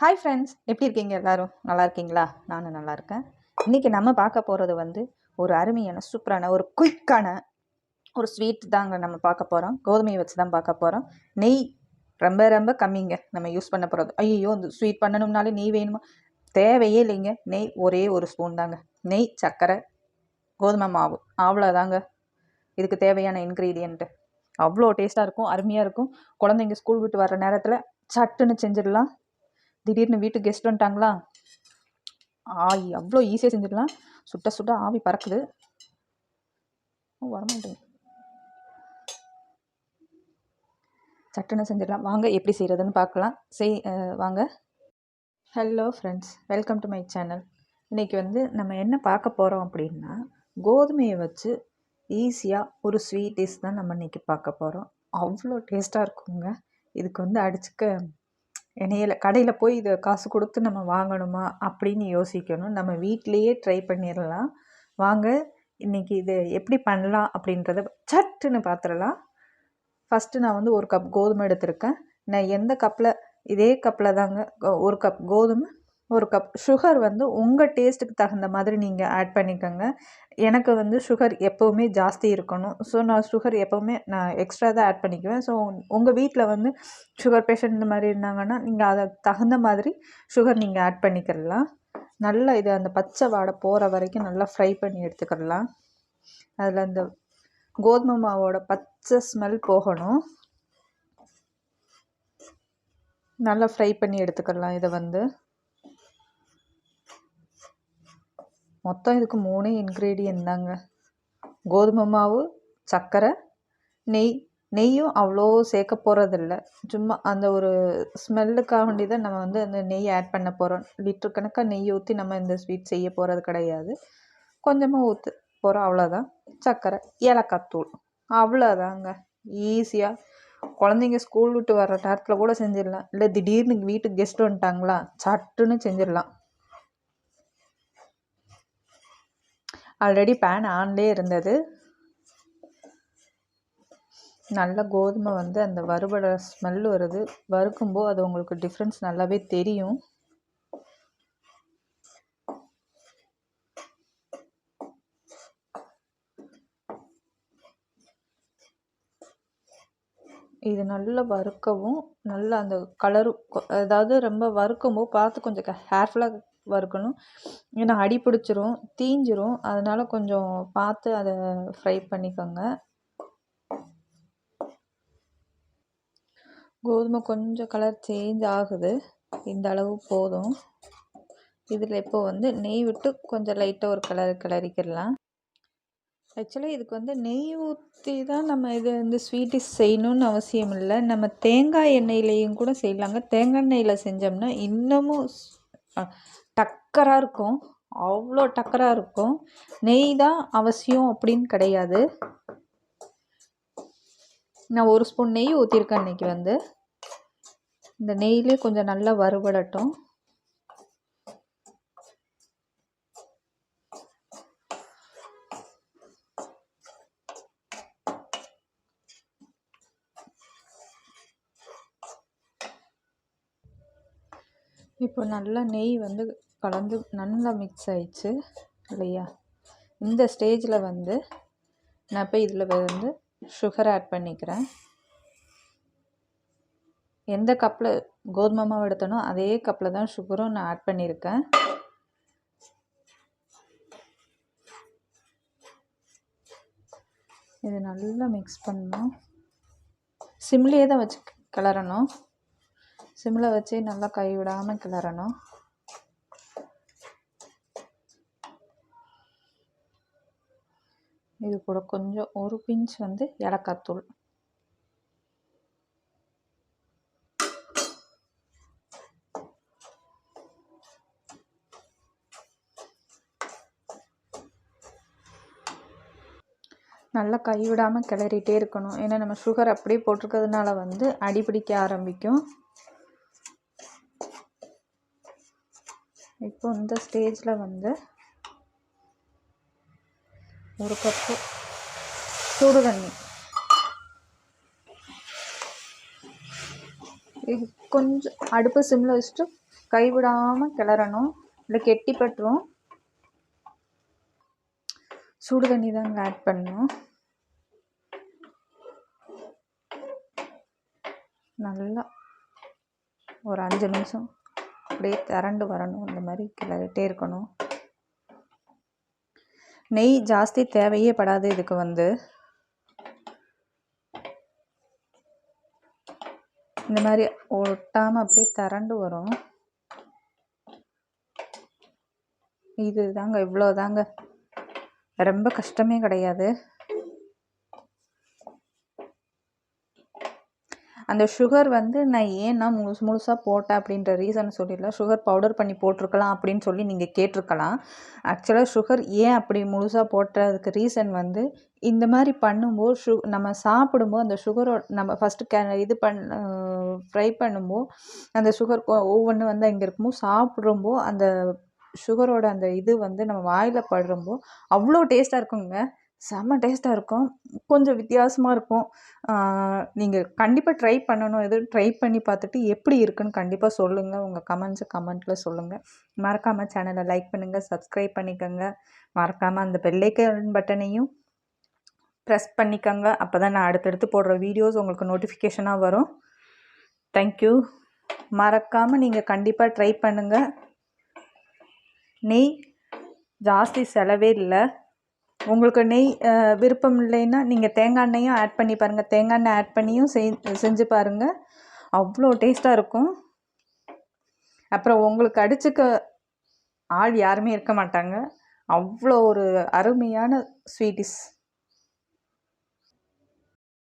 Hi friends எப்படி இருக்கீங்க எல்லாரும்? நல்லா இருக்கீங்களா? நானும் நல்லா இருக்கேன். இன்றைக்கி நம்ம பார்க்க போகிறது வந்து ஒரு அருமையான சூப்பரான ஒரு குயிக்கான ஒரு ஸ்வீட் தாங்க நம்ம பார்க்க போகிறோம் கோதுமையை வச்சு தான் பார்க்க போகிறோம் நெய் ரொம்ப ரொம்ப கம்மிங்க. நம்ம யூஸ் பண்ண போகிறது ஐயோ இந்த ஸ்வீட் பண்ணணும்னாலே நெய் வேணுமா? தேவையே இல்லைங்க. நெய் ஒரே ஒரு ஸ்பூன் தாங்க. நெய் சர்க்கரை கோதுமை மாவு. அவ்வளோதாங்க இதுக்கு தேவையான இன்க்ரீடியண்ட்டு அவ்வளோ டேஸ்ட்டாக இருக்கும். அருமையாக இருக்கும். குழந்தைங்க ஸ்கூல் விட்டு வர நேரத்தில் சட்டுன்னு செஞ்சிடலாம். திடீர்னு வீட்டுக்கு கெஸ்ட் வந்துட்டாங்களா? ஆய் அவ்வளோ ஈஸியாக செஞ்சிடலாம். சுட்ட சுட்ட ஆவி பறக்குது. ஓ சட்டுன்னு செஞ்சிடலாம். வாங்க எப்படி செய்கிறதுன்னு பார்க்கலாம். செய் வாங்க. Hello friends welcome to my channel இன்றைக்கி வந்து நம்ம என்ன பார்க்க போகிறோம் அப்படின்னா கோதுமையை வச்சு ஈஸியாக ஒரு ஸ்வீட் டிஷ் தான் நம்ம இன்றைக்கி பார்க்க போகிறோம் அவ்வளோ டேஸ்ட்டாக இருக்குங்க. இதுக்கு வந்து அடிச்சுக்க இணையில் கடையில் போய் இதை காசு கொடுத்து நம்ம வாங்கணுமா அப்படின்னு யோசிக்கணும். நம்ம வீட்டிலையே ட்ரை பண்ணிடலாம் வாங்க இன்றைக்கி இது எப்படி பண்ணலாம் அப்படின்றத சட்டுன்னு பார்த்துடலாம் ஃபஸ்ட்டு நான் வந்து ஒரு கப் கோதுமை எடுத்திருக்கேன். நான் எந்த கப்பில் இதே கப்பில் தாங்க கோ- ஒரு கப் கோதுமை ஒரு கப் சுகர் வந்து உங்கள் டேஸ்ட்டுக்கு தகுந்த மாதிரி நீங்கள் ஆட் பண்ணிக்கோங்க. எனக்கு வந்து சுகர் எப்போவுமே ஜாஸ்தி இருக்கணும். ஸோ நான் சுகர் எப்போவுமே நான் எக்ஸ்ட்ரா தான் ஆட் பண்ணிக்குவேன். ஸோ உங்கள் வீட்டில் வந்து சுகர் பேஷண்ட் இந்த மாதிரி இருந்தாங்கன்னா நீங்கள் அதை தகுந்த மாதிரி சுகர் நீங்கள் ஆட் பண்ணிக்கிடலாம். நல்லா இது அந்த பச்சை வாடை போகிற வரைக்கும் நல்லா ஃப்ரை பண்ணி எடுத்துக்கிடலாம். அதில் அந்த கோதுமை மாவோட பச்சை ஸ்மெல் போகணும். நல்லா ஃப்ரை பண்ணி எடுத்துக்கலாம் இதை வந்து. மொத்தம் இதுக்கு மூணே இன்க்ரீடியன்ட் தாங்க. கோதுமை மாவு சர்க்கரை நெய் நெய்யும் அவ்வளோ சேர்க்க போகிறதில்ல சும்மா அந்த ஒரு ஸ்மெல்லுக்காக வேண்டி தான் நம்ம வந்து அந்த நெய் ஆட் பண்ண போகிறோம் லிட்டர் கணக்காக நெய் ஊற்றி நம்ம இந்த ஸ்வீட் செய்ய போகிறது கிடையாது. கொஞ்சமாக ஊற்று போகிறோம் அவ்வளோதான் சர்க்கரை ஏலக்காய் தூள் அவ்வளோதாங்க ஈஸியாக குழந்தைங்க ஸ்கூல் விட்டு வர நேரத்தில் கூட செஞ்சிடலாம். இல்லை திடீர்னு வீட்டுக்கு கெஸ்ட் வந்துட்டாங்களா? சட்டுன்னு செஞ்சிடலாம். ஆல்ரெடி பேன் ஆன்லேயே இருந்தது. நல்ல கோதுமை வந்து அந்த வறுபட ஸ்மெல் வருது. வறுக்கும்போது அது உங்களுக்கு டிஃப்ரென்ஸ் நல்லாவே தெரியும். இது நல்லா வறுக்கவும் நல்லா அந்த கலரும் அதாவது ரொம்ப வறுக்கும்போது பார்த்து கொஞ்சம் கேர்ஃபுல்லாக வறுக்கணும். ஏன்னா அடி பிடிச்சிரும் தீஞ்சிரும். அதனால் கொஞ்சம் பார்த்து அதை ஃப்ரை பண்ணிக்கோங்க. கோதுமை கொஞ்சம் கலர் சேஞ்ச் ஆகுது. இந்த அளவு போதும். இதில் இப்போ வந்து நெய் விட்டு கொஞ்சம் லைட்டாக ஒரு கலர் கிளறிக்கிடலாம். ஆக்சுவலி இதுக்கு வந்து நெய் ஊற்றி தான் நம்ம இது வந்து ஸ்வீட்டிஸ் செய்யணும்னு அவசியம் இல்லை. நம்ம தேங்காய் எண்ணெயிலையும் கூட செய்யலாங்க. தேங்காய் எண்ணெயில் செஞ்சோம்னா இன்னமும் டக்கராக இருக்கும். அவ்வளோ டக்கராக இருக்கும். நெய் தான் அவசியம் அப்படின்னு கிடையாது. நான் ஒரு ஸ்பூன் நெய் ஊற்றிருக்கேன் இன்றைக்கி வந்து. இந்த நெய்லேயே கொஞ்சம் நல்லா வறுபடட்டும். இப்போ நல்லா நெய் வந்து கலந்து நல்லா மிக்ஸ் ஆயிடுச்சு இல்லையா? இந்த ஸ்டேஜில் வந்து நான் இப்போ இதில் வந்து சுகர் ஆட் பண்ணிக்கிறேன். எந்த கப்பில் கோதுமை மாவு எடுத்தனோ அதே கப்பில் தான் சுகரும் நான் ஆட் பண்ணியிருக்கேன். இது நல்லா மிக்ஸ் பண்ணணும். சிம்லேயே தான் வச்சு கிளறணும் சிம்மில் வச்சு நல்லா கை விடாமல் கிளறணும். இது கூட கொஞ்சம் ஒரு பிஞ்ச் வந்து ஏலக்காய் தூள். நல்லா கைவிடாமல் கிளறிட்டே இருக்கணும். ஏன்னா நம்ம சுகர் அப்படியே போட்டிருக்கிறதுனால வந்து அடிபிடிக்க ஆரம்பிக்கும். இப்போ இந்த ஸ்டேஜில் வந்து ஒரு கப்பு சுடு தண்ணி இது கொஞ்சம் அடுப்பு சிம்மில் வச்சுட்டு கைவிடாமல் கிளறணும். இல்லை கெட்டி பட்டுரும். சுடு தண்ணி தாங்க ஆட் பண்ணணும். நல்லா ஒரு அஞ்சு நிமிஷம். அப்படியே திரண்டு வரணும். இந்த மாதிரி கிளறிட்டே இருக்கணும். நெய் ஜாஸ்தி தேவையே படாது இதுக்கு வந்து. இந்த மாதிரி ஒட்டாமல் அப்படியே திரண்டு வரும். இது தாங்க இவ்வளோ தாங்க ரொம்ப கஷ்டமே கிடையாது. அந்த சுகர் வந்து நான் ஏன்னா முழுசு முழுசாக போட்டேன் அப்படின்ற ரீசன் சொல்லிடல சுகர் பவுடர் பண்ணி போட்டிருக்கலாம் அப்படின்னு சொல்லி நீங்கள் கேட்டிருக்கலாம். ஆக்சுவலாக சுகர் ஏன் அப்படி முழுசாக போட்டதுக்கு ரீசன் வந்து இந்த மாதிரி பண்ணும்போது சு நம்ம சாப்பிடும்போது அந்த சுகரோட நம்ம ஃபஸ்ட்டு கே இது பண்ண ஃப்ரை பண்ணும்போது அந்த சுகர் ஒவ்வொன்று வந்து இங்கே இருக்கும்போது சாப்பிடும்போது அந்த சுகரோட அந்த இது வந்து நம்ம வாயில் படுறம்போ அவ்வளோ டேஸ்ட்டாக இருக்குங்க. செம்ம டேஸ்ட்டாக இருக்கும். கொஞ்சம் வித்தியாசமாக இருக்கும். நீங்கள் கண்டிப்பாக ட்ரை பண்ணணும். எதுவும் ட்ரை பண்ணி பார்த்துட்டு எப்படி இருக்குன்னு கண்டிப்பாக சொல்லுங்கள் உங்கள் கமெண்ட்ஸை கமெண்ட்டில் சொல்லுங்கள் மறக்காமல் சேனலை லைக் பண்ணுங்கள் சப்ஸ்கிரைப் பண்ணிக்கோங்க. மறக்காமல் அந்த பெல்லைக்கன் பட்டனையும் ப்ரெஸ் பண்ணிக்கோங்க. அப்போ தான் நான் அடுத்தடுத்து போடுற வீடியோஸ் உங்களுக்கு நோட்டிஃபிகேஷனாக வரும். தேங்க்யூ மறக்காமல் நீங்கள் கண்டிப்பாக ட்ரை பண்ணுங்கள் நெய் ஜாஸ்தி செலவே இல்லை. உங்களுக்கு நெய் விருப்பம் இல்லைன்னா நீங்கள் தேங்காய் எண்ணெயும் ஆட் பண்ணி பாருங்கள் தேங்காய் எண்ணெய் ஆட் பண்ணியும் செய் செஞ்சு பாருங்கள் அவ்வளோ டேஸ்ட்டாக இருக்கும். அப்புறம் உங்களுக்கு அடிச்சுக்க ஆள் யாருமே இருக்க மாட்டாங்க. அவ்வளோ ஒரு அருமையான ஸ்வீட்டிஸ்